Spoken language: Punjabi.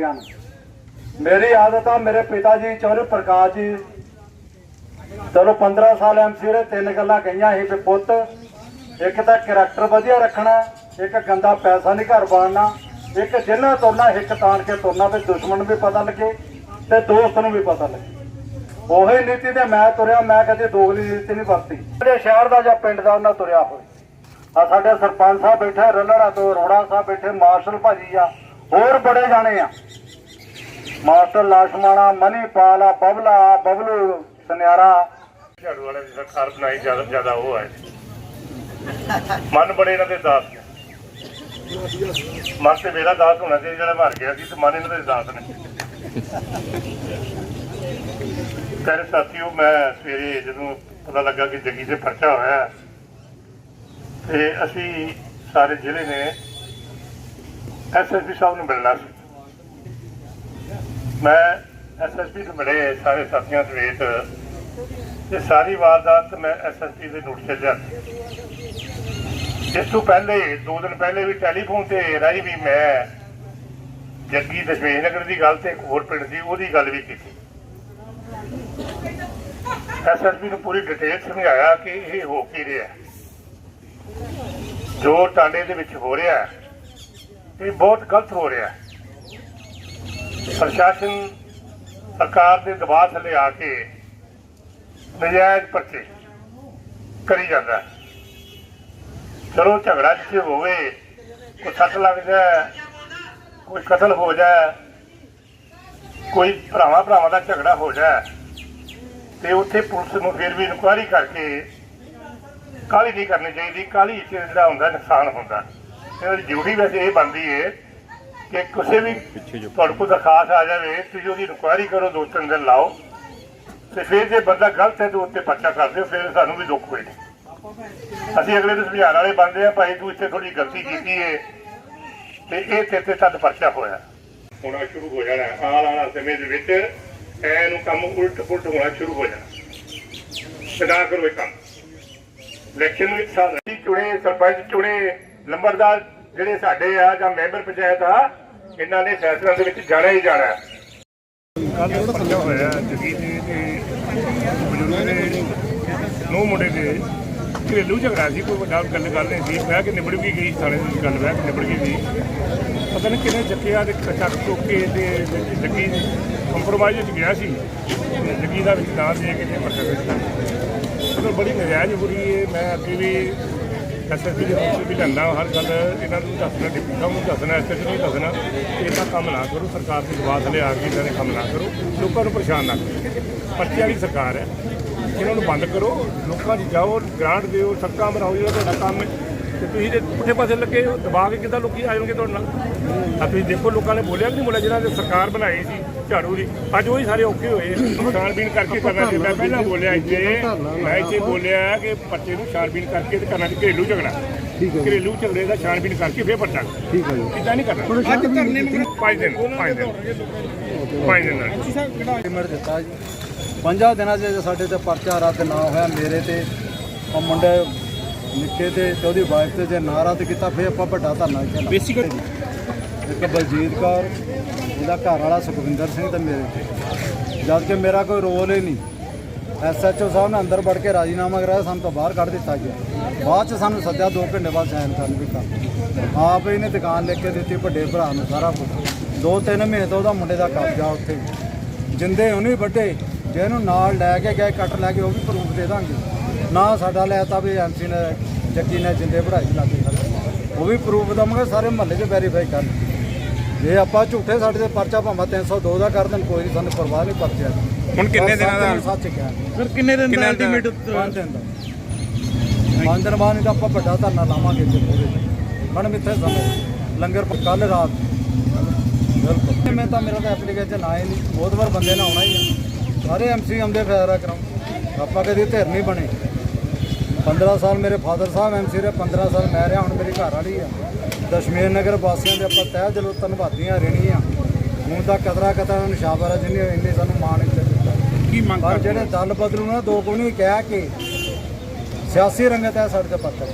ਵਾਸੀਆਂ ਨੂੰ। ਮੇਰੀ ਆਦਤ ਆ ਮੇਰੇ ਪਿਤਾ ਜੀ ਚੌਰੇ ਪ੍ਰਕਾਸ਼ ਜੀ। ਚਲੋ 15 ਸਾਲ ਐਮਸੀ ਰਹੇ ਤਿੰਨ ਗੱਲਾਂ ਕਹੀਆਂ ਸੀ ਵੀ ਪੁੱਤ, ਇੱਕ ਤਾਂ ਕੈਰੈਕਟਰ ਵਧੀਆ ਰੱਖਣਾ, ਇੱਕ ਗੰਦਾ ਪੈਸਾ ਨਹੀਂ ਘਰ ਬਾੜਨਾ ਇੱਕ ਜਿੰਨਾ ਤੁਰਨਾ ਹਿੱਕ ਤਾਣ ਕੇ ਤੁਰਨਾ ਤੇ ਦੁਸ਼ਮਣ ਨੂੰ ਵੀ ਪਤਾ ਲੱਗੇ ਤੇ ਦੋਸਤ ਨੂੰ ਵੀ ਪਤਾ ਲੱਗੇ। ਉਹੀ ਨੀਤੀ ਤੇ ਮੈਂ ਤੁਰਿਆ, ਮੈਂ ਕਦੇ ਦੋਗਲੀ ਨੀਤੀ ਨਹੀਂ ਵਰਤੀ। ਜਿਹੜੇ ਸ਼ਹਿਰ ਦਾ ਜਾਂ ਪਿੰਡ ਦਾ ਉਹਨਾਂ ਤੁਰਿਆ ਹੋਏ ਆ ਸਾਡੇ ਸਰਪੰਚ ਸਾਹਿਬ ਬੈਠੇ, ਰਲੜਾ ਤੋਂ ਰੋੜਾ ਸਾਹਿਬ ਬੈਠੇ, ਮਾਰਸ਼ਲ ਭਾਜੀ ਆ। ਹੋਰ ਬੜੇ ਜਾਣੇ ਆ। ਮਾਸਟਰ ਲਾਸ਼ਮਾਣਾ, ਮਨੀਪਾਲ ਬਬਲਾ ਬਬਲੂ, ਸੁਨਿਆਰਾ ਝਾੜੂ ਵਾਲੇ ਦੀ ਸਰਕਾਰ ਬਣਾਈ ਜ਼ਿਆਦਾ ਜ਼ਿਆਦਾ ਉਹ ਹੈ ਮਨ ਬੜੇ ਇਹਨਾਂ ਦੇ ਦਾਸ ਨੇ। ਮਨ ਤੇ ਮੇਰਾ ਦਾਸ ਹੋਣਾ ਚਾਹੀਦਾ, ਜਿਹੜਾ ਮਰ ਗਿਆ ਸੀ, ਤੇ ਮਨ ਇਹਨਾਂ ਦੇ ਦਾਸ ਨੇ। ਤੇਰੇ ਸਾਥੀਓ, ਮੈਂ ਸਵੇਰੇ ਜਦੋਂ ਪਤਾ ਲੱਗਾ ਕਿ ਜੱਗੀ ਤੇ ਪਰਚਾ ਹੋਇਆ ਤੇ ਅਸੀਂ ਸਾਰੇ ਜ਼ਿਲ੍ਹੇ ਨੇ ਐਸਐਸਪੀ ਸਾਹਿਬ ਨੂੰ ਮਿਲਣਾ ਸੀ। ਮੈਂ ਐਸਐਸਪੀ ਨੂੰ ਮਿਲੇ ਸਾਰੇ ਸਾਥੀਆਂ ਸਮੇਤ ਇਹ ਸਾਰੀ ਵਾਰਦਾਤ ਮੈਂ ਐਸਐਸਪੀ ਦੇ ਨੋਟਿਸ ਤੇ ਇਸ ਤੋਂ ਪਹਿਲੇ ਦੋ ਦਿਨ ਪਹਿਲੇ ਵੀ ਟੈਲੀਫੋਨ ਤੇ ਰਾਈ ਵੀ ਮੈਂ ਜੱਗੀ ਦਸ਼ਮੇਸ਼ ਨਗਰ ਦੀ ਗੱਲ ਤੇ ਇੱਕ ਹੋਰ ਪਿੰਡ ਦੀ ਉਹਦੀ ਗੱਲ ਵੀ ਕੀਤੀ। ਐਸਐਸਪੀ ਨੂੰ ਪੂਰੀ ਡਿਟੇਲ ਸਮਝਾਇਆ ਕਿ ਇਹ ਹੋ ਕੀ ਰਿਹਾ। ਜੋ ਟਾਂਡੇ ਦੇ ਵਿੱਚ ਹੋ ਰਿਹਾ ਹੈ, ਇਹ ਬਹੁਤ ਗਲਤ ਹੋ ਰਿਹਾ ਹੈ। ਪ੍ਰਸ਼ਾਸਨ ਸਰਕਾਰ ਦੇ ਦਬਾਅ ਥੱਲੇ ਆ ਕੇ ਨਜਾਇਜ਼ ਪਰਚੇ ਕਰੀ ਜਾਂਦਾ ਚਲੋ ਝਗੜਾ ਜਿੱਥੇ ਹੋਵੇ, ਕੋਈ ਸੱਟ ਲੱਗ ਜਾਏ, ਕੋਈ ਕਤਲ ਹੋ ਜਾਏ, ਕੋਈ ਭਰਾਵਾਂ ਭਰਾਵਾਂ ਦਾ ਝਗੜਾ ਹੋ ਜਾਏ, ਤੇ ਉੱਥੇ ਪੁਲਿਸ ਨੂੰ ਫਿਰ ਵੀ ਇਨਕੁਆਇਰੀ ਕਰਕੇ ਕਾਲੀ ਨਹੀਂ ਕਰਨੀ ਚਾਹੀਦੀ ਕਾਲੀ ਚ ਜਿਹੜਾ ਹੁੰਦਾ, ਨੁਕਸਾਨ ਹੁੰਦਾ ਇਹਦੀ ਡਿਊਟੀ ਵੈਸੇ ਇਹ ਬਣਦੀ ਹੈ ਕਿ ਕਿਸੇ ਵੀ ਤੁਹਾਡੇ ਕੋਲ ਦਰਖਾਸਤ ਆ ਜਾਵੇ ਤੁਸੀਂ ਉਹਦੀ ਇਨਕੁਆਇਰੀ ਕਰੋ ਦੋ ਤਿੰਨ ਦਿਨ ਲਾਓ ਤੇ ਫਿਰ ਜੇ ਬੰਦਾ ਗਲਤ ਹੈ ਤਾਂ ਉੱਤੇ ਪਰਚਾ ਕਰ ਦਿਓ ਫਿਰ ਸਾਨੂੰ ਵੀ ਦੁੱਖ ਹੋਏ ਅਸੀਂ ਅਗਲੇ ਨੂੰ ਸਮਝਾਉਣ ਵਾਲੇ ਬਣਦੇ ਆ ਭਾਈ ਤੂੰ ਇੱਥੇ ਥੋੜੀ ਗਲਤੀ ਕੀਤੀ ਹੈ ਤੇ ਇਹ ਤੇਰੇ ਤੇ ਤਦ ਪਰਚਾ ਹੋਇਆ। ਹੋਣਾ ਸ਼ੁਰੂ ਹੋ ਜਾਣਾ। ਆਉਣ ਵਾਲਾ ਸਮੇਂ ਦੇ ਵਿੱਚ ਐਨੂੰ ਕੰਮ ਉਲਟ ਪੁਲਟ ਹੋਣਾ ਸ਼ੁਰੂ ਹੋ ਜਾਣਾ। ਨਾ ਕਰੋ ਇਹ ਕੰਮ। ਇਲੈਕਸ਼ਨ ਵਿੱਚ ਸਾਡੀ ਚੁਣੇ ਸਰਪੰਚ ਚੁਣੇ ਲੰਬਰਦਾਰ ਜਿਹੜੇ ਸਾਡੇ ਆ ਜਾਂ ਮੈਂਬਰ ਪੰਚਾਇਤ ਆ, ਇਹਨਾਂ ਨੇ ਫੈਸਲਿਆਂ ਦੇ ਵਿੱਚ ਜਾਣਾ ਹੀ ਜਾਣਾ ਹੈ। ਕੱਲ ਪਰਚਾ ਹੋਇਆ ਜਗੀ ਦੇ ਤੇ ਬਜ਼ੁਰਗ ਦੇ ਨੋ ਮੁੰਡੇ ਦੇ ਘਰੇਲੂ ਝਗੜਾ ਸੀ, ਕੋਈ ਵੱਡਾ ਗੱਲ ਗੱਲ ਨਹੀਂ ਸੀ। ਬਹਿ ਕੇ ਨਿਬੜ ਵੀ ਗਈ ਥਾਣੇ ਦੀ ਗੱਲ ਬਹਿ ਨਿਬੜ ਗਈ। ਸੀ ਪਤਾ ਨਹੀਂ ਕਿਹਨੇ ਚੱਕਿਆ ਤੇ ਚੱਕ ਚੁੱਕ ਤੇ ਜੱਗੀ ਕੰਪਰੋਮਾਈਜ਼ ਵਿੱਚ ਗਿਆ ਸੀ। ਤੇ ਜੱਗੀ ਦਾ ਵਿੱਚ ਨਾਂ ਦੇ ਕੇ ਤੇ ਪਰਚਾ ਦੇ ਮਤਲਬ ਬੜੀ ਨਜਾਇਜ਼ ਹੋ ਹੈ। ਮੈਂ ਅੱਗੇ ਵੀ ਐਸਐਸਪੀ ਦੇ ਵਿੱਚ ਵੀ ਲੈਂਦਾ ਹਰ ਗੱਲ ਇਹਨਾਂ ਨੂੰ ਦੱਸਣਾ, ਡਿਪਟੀ ਸਾਹਿਬ ਨੂੰ ਦੱਸਣਾ ਐਸਐਸਪੀ ਨੂੰ ਦੱਸਣਾ, ਕਿ ਇਹਦਾ ਕੰਮ ਨਾ ਕਰੋ, ਸਰਕਾਰ ਦੀ ਦਬਾਅ ਥੱਲੇ ਆ ਕੇ ਇਹਨਾਂ ਨੇ ਕੰਮ ਨਾ ਕਰੋ, ਲੋਕਾਂ ਨੂੰ ਪਰੇਸ਼ਾਨ ਨਾ ਕਰੋ। ਪਰਚੀ ਵਾਲੀ ਸਰਕਾਰ ਹੈ, ਇਹਨਾਂ ਨੂੰ ਬੰਦ ਕਰੋ, ਲੋਕਾਂ 'ਚ ਜਾਓ, ਗ੍ਰਾਂਟ ਦਿਓ, ਸੜਕਾਂ ਬਣਾਓ, ਜਿਹੜਾ ਤੁਹਾਡਾ ਕੰਮ ਹੈ। ਤੇ ਤੁਸੀਂ ਜੇ ਪੁੱਠੇ ਪਾਸੇ ਲੱਗੇ ਹੋ ਦਬਾ ਕੇ ਕਿੱਦਾਂ ਲੋਕੀ ਆ ਜਾਣਗੇ ਤੁਹਾਡੇ ਨਾਲ? ਆ ਤੁਸੀਂ ਦੇਖੋ ਲੋਕਾਂ ਨੇ ਬੋਲਿਆ ਕਿ ਨਹੀਂ ਬੋਲਿਆ ਜਿਹਨਾਂ ਨੇ ਸਰਕਾਰ ਬਣਾਈ ਸੀ ਝਾੜੂ ਦੀ। ਅੱਜ ਉਹ ਹੀ ਸਾਰੇ ਔਖੇ ਹੋਏ ਛਾਣਬੀਨ ਕਰਕੇ ਕਰਨਾ ਚਾਹੀਦਾ ਮੈਂ ਪਹਿਲਾਂ ਬੋਲਿਆ ਇੱਥੇ ਮੈਂ ਇੱਥੇ ਬੋਲਿਆ ਕਿ ਪਰਚੇ ਨੂੰ ਛਾਣਬੀਨ ਕਰਕੇ ਤੇ ਕਰਨਾ ਚਾਹੀਦਾ ਘਰੇਲੂ ਝਗੜਾ। ਘਰੇਲੂ ਝਗੜੇ ਦਾ ਛਾਣਬੀਨ ਕਰਕੇ ਫੇਰ ਪਰਚਾ। ਠੀਕ ਹੈ ਜੀ। ਇਦਾਂ ਨਹੀਂ ਕਰਨਾ। ਅੱਜ ਧਰਨੇ ਨੂੰ ਪੰਜ ਦਿਨ ਪੰਜ ਦਿਨ। ਪੰਜ ਦਿਨ ਨਾਲ। ਪੇਮੈਂਟ ਦਿੱਤਾ ਜੀ। ਪੰਜਾਂ ਦਿਨਾਂ 'ਚ ਜੇ ਸਾਡੇ ਤੇ ਪਰਚਾ ਰੱਦ ਨਾ ਹੋਇਆ ਮੇਰੇ ਤੇ। ਉਹ ਮੁੰਡੇ ਨਿੱਕੇ ਤੇ ਤੇ ਉਹਦੀ ਵਾਈਫ ਤੇ ਜੇ ਨਾ ਰੱਦ ਕੀਤਾ ਫਿਰ ਆਪਾਂ ਵੱਡਾ ਧਰਨਾ ਇੱਥੇ ਲਾ ਬੇਸਿਕ ਇੱਕ ਬਲਜੀਤ ਕੌਰ ਇਹਦਾ ਘਰ ਵਾਲਾ ਸੁਖਵਿੰਦਰ ਸਿੰਘ ਤੇ ਮੇਰੇ ਤੇ। ਜਦ ਕਿ ਮੇਰਾ ਕੋਈ ਰੋਲ ਹੀ ਨਹੀਂ। ਐਸਐਚਓ ਸਾਹਿਬ ਨੇ ਅੰਦਰ ਵੜ ਕੇ ਰਾਜੀਨਾਮਾ ਕਰਾਇਆ ਸਾਨੂੰ ਤਾਂ ਬਾਹਰ ਕੱਢ ਦਿੱਤਾ ਗਿਆ। ਬਾਅਦ ਚ ਸਾਨੂੰ ਸੱਦਿਆ 2 ਘੰਟੇ ਬਾਅਦ ਸਾਈਨ ਕਰਨ ਵੀ ਕਰ ਆਪ ਇਹਨੇ ਦੁਕਾਨ ਲਿਖ ਕੇ ਦਿੱਤੀ ਵੱਡੇ ਭਰਾ ਨੂੰ ਸਾਰਾ ਕੁਝ ਦੋ ਤਿੰਨ ਮਹੀਨੇ ਤੋਂ ਉਹਦਾ ਮੁੰਡੇ ਦਾ ਕਬਜ਼ਾ ਉੱਥੇ। ਜਿੰਦੇ ਉਹਨੇ ਵੱਡੇ ਜੇ ਇਹਨੂੰ ਨਾਲ ਲੈ ਕੇ ਗਏ ਕੱਟ ਲੈ ਕੇ ਉਹ ਵੀ ਪ੍ਰੂਫ ਦੇ ਦਾਂਗੇ। ਨਾ ਸਾਡਾ ਲੈਤਾ ਵੀ ਐਮਸੀ ਨੇ ਜੱਗੀ ਨੇ ਜਿੰਦੇ ਪੜਾਈ ਲਾਗੇ ਖੜੇ ਉਹ ਵੀ ਪ੍ਰੂਫ ਦਵਾਂਗੇ ਸਾਰੇ ਮਹੱਲੇ 'ਚ ਵੈਰੀਫਾਈ ਕਰਨ ਜੇ ਆਪਾਂ ਝੂਠੇ ਸਾਡੇ ਤੇ ਪਰਚਾ ਭਾਵੇਂ 302 ਦਾ ਕਰ ਦੇਣ ਕੋਈ ਨਹੀਂ ਸਾਨੂੰ ਪਰਵਾਹ ਨਹੀਂ ਪਰਚਿਆ ਦੀ। ਹੁਣ ਕਿੰਨੇ ਦਿਨਾਂ ਦਾ? ਸੱਚ ਕਿਹਾ। ਫਿਰ ਕਿੰਨੇ ਦਿਨ ਦਾ ਅਲਟੀਮੇਟ ਪੰਜ ਦਿਨ ਦਾ। ਪੰਜ ਦਿਨ ਬਾਅਦ ਤਾਂ ਆਪਾਂ ਵੱਡਾ ਧਰਨਾ ਲਾਵਾਂਗੇ ਇੱਥੇ ਪੂਰੇ ਮੈਡਮ ਇੱਥੇ ਸਮੇਂ। ਲੰਗਰ ਕੱਲ ਰਾਤ। ਬਿਲਕੁਲ। ਮੈਂ ਤਾਂ ਮੇਰਾ ਤਾਂ ਐਪਲੀਕੇਸ਼ਨ ਆਏ ਨਹੀਂ ਬਹੁਤ ਵਾਰ ਬੰਦੇ ਨਾਲ ਆਉਣਾ ਹੀ ਆ। ਸਾਰੇ ਐਮਸੀ ਆਉਂਦੇ ਫੈਸਲਾ ਕਰਾਉਂ ਆਪਾਂ ਕਦੀ ਧਿਰ ਨਹੀਂ ਬਣੇ। 15 ਸਾਲ ਮੇਰੇ ਫਾਦਰ ਸਾਹਿਬ ਐਮਸੀ ਰਹੇ 15 ਸਾਲ ਮੈਂ ਰਿਹਾ ਹੁਣ ਮੇਰੀ ਘਰ ਵਾਲੀ ਆ। ਦਸ਼ਮੇਰ ਨਗਰ ਵਾਸੀਆਂ ਦੇ ਆਪਾਂ ਤਹਿ ਦਿਲੋਂ ਧੰਨਵਾਦੀਆਂ ਰਹਿਣੀਆਂ। ਹੁਣ ਤਾਂ ਕਦਰਾ ਕਤਰਾ ਨਿਸ਼ਾਵਰਾ ਜਿੰਨੀ ਇੰਨੀ ਸਾਨੂੰ ਮਾਣ ਇੱਜ਼ਤ ਦਿੱਤਾ। ਕੀ ਮੰਗ ਪਰ ਜਿਹੜੇ ਦਲ ਬਦਲੂ ਨਾ ਦੋ ਨਹੀਂ ਕਹਿ ਕੇ ਸਿਆਸੀ ਰੰਗਤ ਹੈ ਸਾਡੇ ਤੇ ਪੱਤਰ